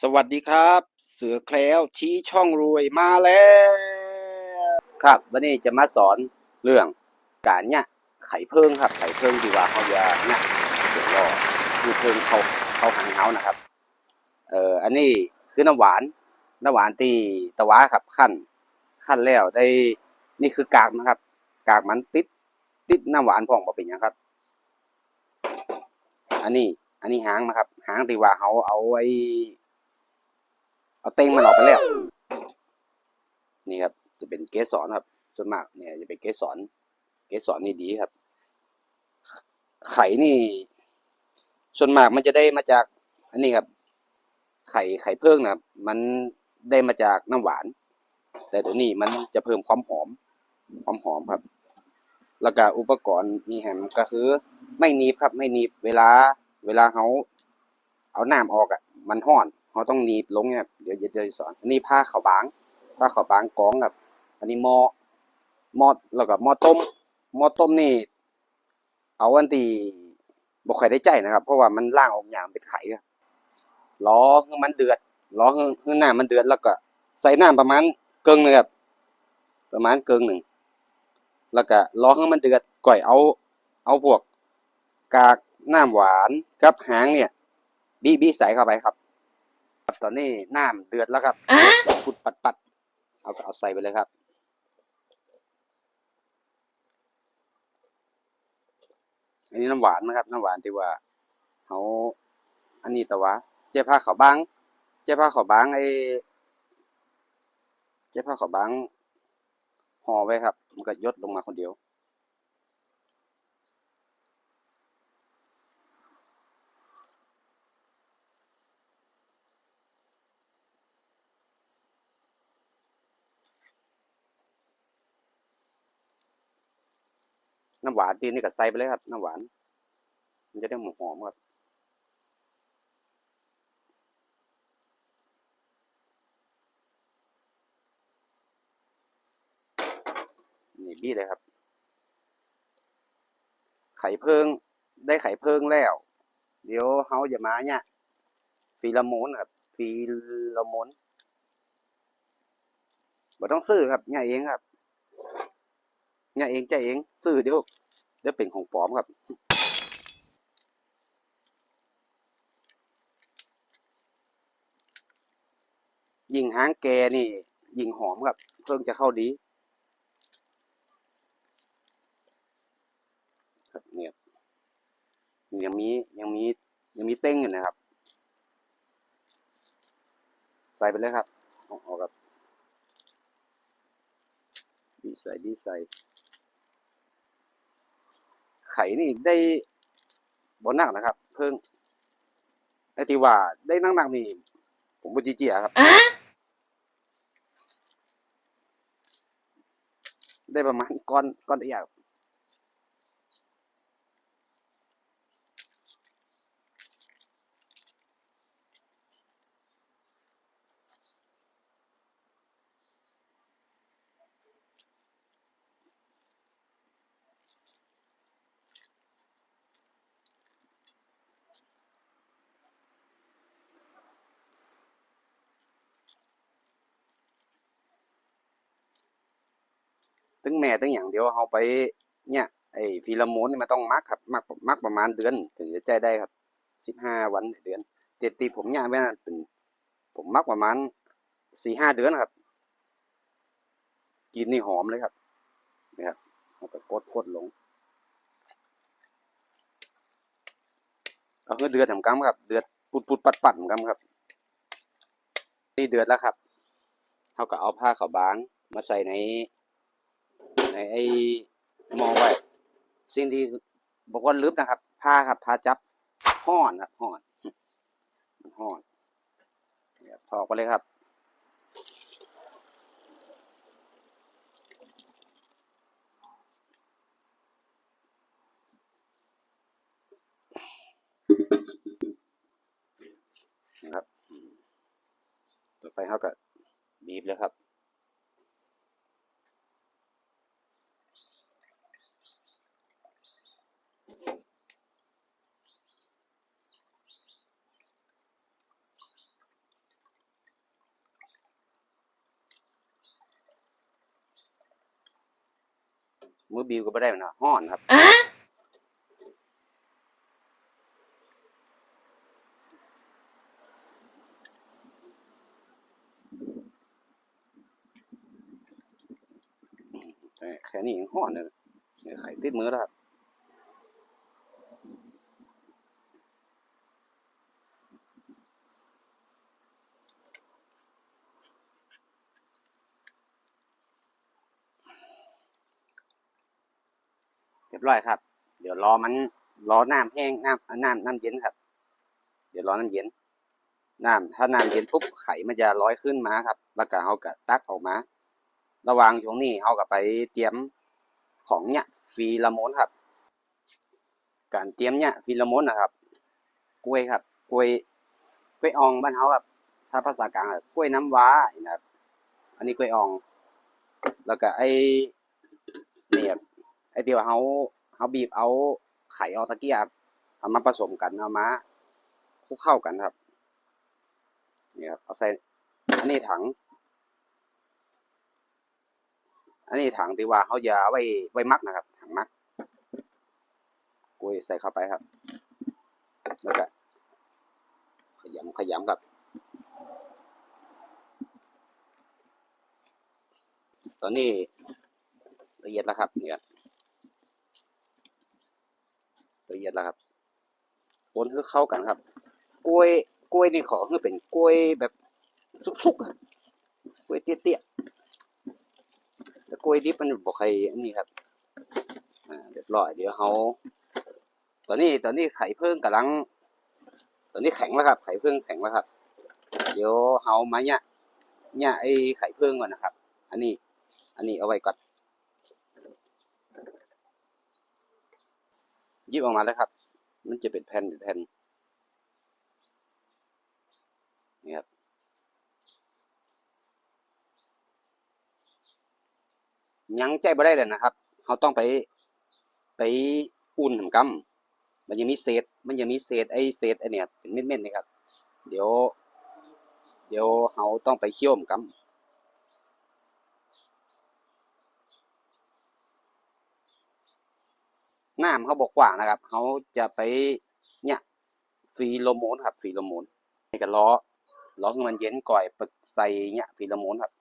สวัสดีครับ เสือแคล้วชี้ช่องรวยมาแล้ว ครับ วันนี้จะมาสอนเรื่องการเนี่ยไข่เพิ่งครับ ไข่เพิ่งที่ว่าเขาจะเนี่ยเดี๋ยวรอคือเพิ่งเขาเขาหางเขานะครับ เอ่ออันนี้คือน้ำหวานน้ำหวานที่ตะวะครับขั้นขั้นแล้วได้นี่คือกากนะครับ กากมันติดติดน้ำหวานพองบ่เป็นหยังครับ อันนี้อันนี้หางนะครับ หางที่ว่าเขาเอาไว้ เอาเต็งมันออกไปแล้ว นี่ครับ จะเป็นเกสรครับ ส่วนมากเนี่ยจะเป็นเกสร เกสรนี่ดีครับ ไข่นี่ ส่วนมากมันจะได้มาจาก อันนี้ครับ ไข่ไข่เพิ่งนะครับ มันได้มาจากน้ำหวาน แต่ตัวนี้มันจะเพิ่มความหอม ความหอมครับ แล้วก็อุปกรณ์มีแหมก็คือ ไม่นีบครับ ไม่นีบเวลา เวลาเขาเอาน้ำออกอะ มันห้อน เขาต้องหนีบลงเนี่ยเดี๋ยวเดี๋ยวจะสอนอันนี้ผ้าขาวบางผ้าขาวบางกองกับอันนี้หม้อหม้อแล้วก็หม้อต้มหม้อต้มนี่ เอาอันที่บ่ค่อยได้ใจนะครับ เพราะว่ามันล่างออกอย่างเป็นไข่ครับรอให้มันเดือดรอให้ให้น้ำมันเดือดแล้วก็ ใส่น้ำประมาณเกิงนึงครับประมาณเกิงหนึ่งแล้วก็รอให้มันเดือดก่อยเอา เอาพวก กากน้ำหวานกับหางเนี่ย บีบีใส่เข้าไปครับ ตอนนี้น้ำเดือดแล้วครับปุดปัดปัดเอาก็เอาใส่ไปเลยครับ อันนี้น้ำหวานนะครับ น้ำหวานที่ว่าเขาอันนี้แต่ว่าเจ้าผ้าขาวบางเจ้าผ้าขาวบางไอ้เจ้าผ้าขาวบางห่อไว้ครับ มันก็ยดลงมาคนเดียว น้ำหวานตีนี่ก็ใส่ไปเลยครับ น้ำหวาน มันจะได้หอมๆครับนี่บี้เลยครับ ไข่เพิงได้ไข่เพิงแล้ว เดี๋ยวเฮาจะมาเนี่ยฟีลาโมนครับฟีลาโมนบ่ต้องซื้อครับเนี่ยเองครับ เนี่ยเองใจเองซื้อเดี๋ยวเดี๋ยวเป็นของปลอมครับยิงหางแกนี่ ยิงหอมครับ เพิ่งจะเข้าดีครับเนี่ยยังมียังมียังมีเต้งอยู่นะครับ ใส่ไปเลยครับเอาออกครับดีใส่ดีใส่ ไข่นี่ได้บนหนักนะครับ เพิ่งไอ้ที่ว่าได้นักหนักๆนี่ผมบุจีเจียครับได้ประมาณก้อนก้อนตะยา วตึงแม่ตึงอย่างเดียวเอาไปเนี่ยไอ้ฟีลโมนนี่มันต้องมักครับมักมักประมาณเดือน ถึงจะใจได้ครับสิบห้าวันเดือนเต็ตีผมเนี่ยไว้นั่นเป็นผมมักประมาณสี่ห้าเดือนครับ กินนี่หอมเลยครับนี่ครับเอาไปกดพดลงเอาคือเดือดทำกำครับ เดือดปุดปุดปัดปัดทำกำครับ นี่เดือดแล้วครับเขาก็เอาผ้าขาวบางมาใส่ใน ในไอ้หมองไว้ สิ่งที่บกวนลืมนะครับผ้าครับผ้าจับห่อนครับห่อนมันห่อนถอกไปเลยครับนะครับต่อไปเขาก็บีบเลยครับ มือบิวก็ไม่ได้นะห้อนครับแต่แค่นี้ยังห้อนเลยเนี่ยไข่ติดมือแล้วครับ เร้อยครับ เดี๋ยวรอมันรอน้ำแห้งน้ำน้ำน้ำเย็นครับ เดี๋ยวรอน้ำเย็นน้ำถ้าน้ำเย็นปุ๊บไข่มันจะลอยขึ้นมาครับ แล้วก็เขาก็ตักออกมา ระหว่างช่วงนี้เขาก็ไปเตรียมของเนี่ยฟีลาโมนครับ การเตรียมเนี่ยฟีลาโมนนะครับ กล้วยครับ กล้วยกล้วยอ่องบ้านเขาครับ ถ้าภาษากลางกล้วยน้ำว้านะครับ อันนี้กล้วยอ่อง แล้วก็ไอ้นี่ครับ ไอ้ที่ว่าเขาเขาบีบเอาไข่ออกตะเกียบเอามาผสมกันเอามาคลุกเข้ากันครับนี่ครับเอาใส่อันนี้ถัง อันนี้ถังที่ว่าเขาจะเอาไว้ไว้มักนะครับ ถังมักกล้วยใส่เข้าไปครับแล้วก็ขยำขยำครับ ตอนนี้ละเอียดแล้วครับเนี่ย ละเอียดแล้วครับคนคือเข้ากันครับ กล้วยกล้วยนี่ขอคือเป็นกล้วยแบบสุกๆกล้วยเตี้ยๆแต่กล้วยดิบมันบอกใครอันนี้ครับเรียบร้อยเดี๋ยวเขาตอนนี้ตอนนี้ไข่เพิ่งกำลัง ตอนนี้แข็งแล้วครับ ไข่เพิ่งแข็งแล้วครับ เดี๋ยวเขามาเนี่ยเนี่ยไอ้ไข่เพิ่งก่อนนะครับ อันนี้ อันนี้เอาไว้ก่อน ยิบออกมาแล้วครับ มันจะเป็นแผ่นเป็นแผ่นนี่ครับยังใจบ่ได้เลยนะครับเขาต้องไปไปอุ่นหำกำมันยังมีเศษ มันยังมีเศษไอ้เศษไอ้เนี่ยเป็นเม็ดๆนี่ครับ เดี๋ยว เดี๋ยวเขาต้องไปเคี่ยวหำกำ น้ำเขาบอกขวางนะครับเขาจะไปเนี่ยฟีโรโมนครับฟีโรโมนให้กันล้อล้อให้มันเย็นก่อยใส่เนี่ยฟีโรโมนครับ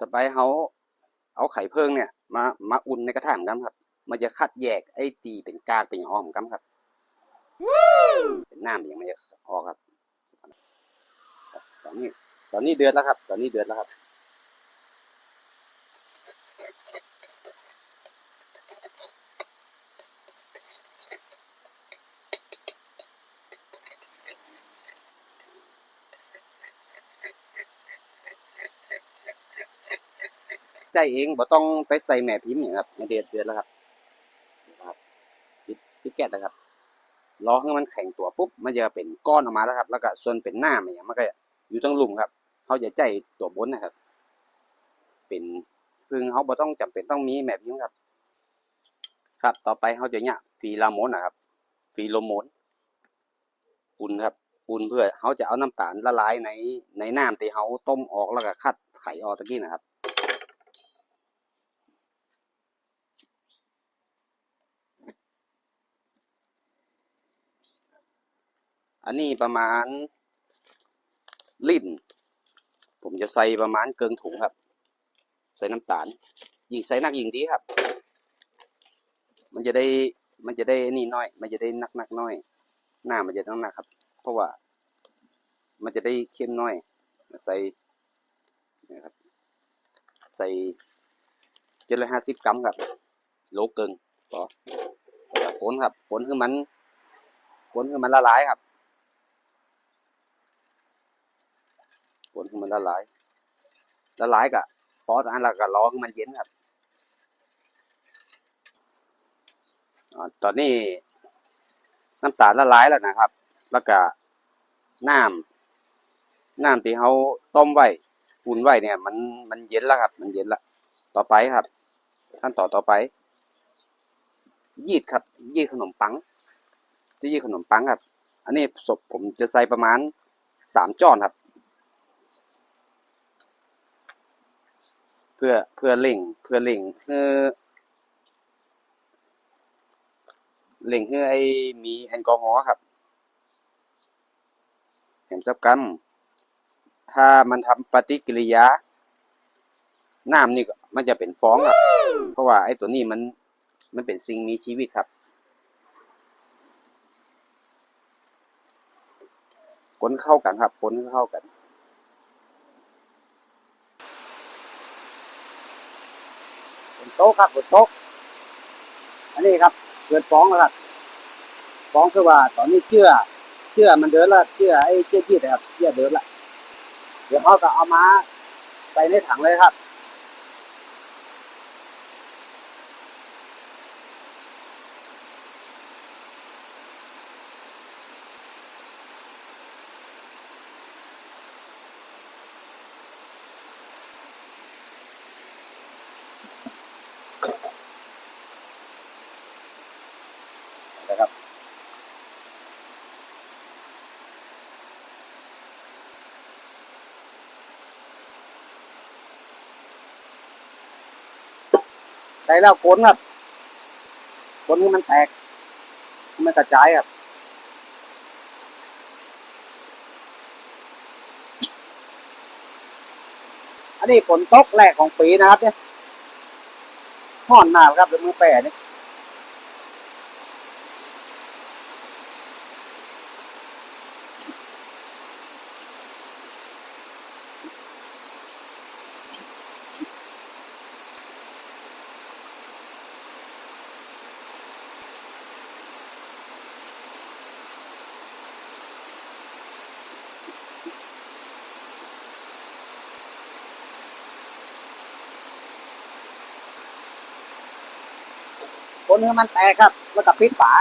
ต่อไปเขาเอาไข่เพิ่งเนี่ย มามาอุ่นในกระถางกันครับ มันจะคัดแยกไอ้ตีเป็นกากเป็นอย่างอมกันครับ น้ำยังไม่ออกครับตอนนี้ ตอนนี้เดือดแล้วครับ ตอนนี้เดือดแล้วครับใจเองบ่ต้องไปใส่แม่พิมพ์อย่างครับเดือดเดือดแล้วครับครับปิดปิดแก๊สนะครับ รอให้มันแข็งตัวปุ๊บมันจะเป็นก้อนออกมาแล้วครับ แล้วก็ส่วนเป็นหน้ามันอย่างมันก็อยู่ทั้งลุ่มครับเขาจะใจตัวบนนะครับ เป็นพึ่งเขาบ่ต้องจำเป็นต้องมีแม่พิมครับ ครับ ต่อไปเขาจะเนี่ยฟีลาโมนนะครับฟีโรโมนอุ่นครับอุ่นเพื่อเขาจะเอาน้ำตาลละลายในในน้ำที่เขาต้มออกแล้วก็คัดไข่ออกตะกี้นะครับ อันนี้ประมาณลิ่นผมจะใส่ประมาณเกิงถุงครับ ใส่น้ำตาล ยิ่งใส่นักยิ่งดีครับ มันจะได้ มันจะได้นี่น้อย มันจะได้นักนักน้อย หน้ามันจะต้องหนักครับ เพราะว่า มันจะได้เข้มน้อย ใส่นะครับ ใส่เจ็ดร้อยห้าสิบกรัมครับ โลเกิงต่อก็ผลครับผลคือมันผลคือมันละลายครับ ผลคือมันละลายละลายกะพอตอนนั้นเราก็รอให้มันเย็นครับตอนนี้น้ำตาลละลายแล้วนะครับ แล้วก็น้ำน้ำที่เขาต้มไว้อุ่นไว้เนี่ย มันมันเย็นแล้วครับ มันเย็นละต่อไปครับขั้นต่อต่อไป ยีดครับ ยีดขนมปัง จะยีดขนมปังครับ อันนี้ศพผมจะใส่ประมาณสามจ้อนครับ เพื่อเพื่อเล่งเพื่อเล่งเพื่อเล่งเพื่อไอ้มีแอลกอฮอล์ครับแหมสับกำถ้ามันทำปฏิกิริยา น้ำนี่ก็มันจะเป็นฟองครับ เพราะว่าไอ้ตัวนี้มันมันเป็นสิ่งมีชีวิตครับคนเข้ากันครับคนเข้ากัน บน โต๊ะครับบนโต๊ะอันนี้ครับเกิดฟ้องแล้วครับฟ้องคือว่าตอนนี้เชื่อเชื่อมันเดินละเชื่อไอ้เชื่อยืดนะครับเชื่อเดินละเดี๋ยวเขาก็เอามาใส่ในถังเลยครับ ใส่แล้วกนครับกนให้มันแตก มันกระจายครับอันนี้ฝนตกแรกของปีนะครับเนี่ยห่อนหนาครับเป็นมือแปรเนี่ย คนให้มันแตกครับ แล้วก็ปิดฝา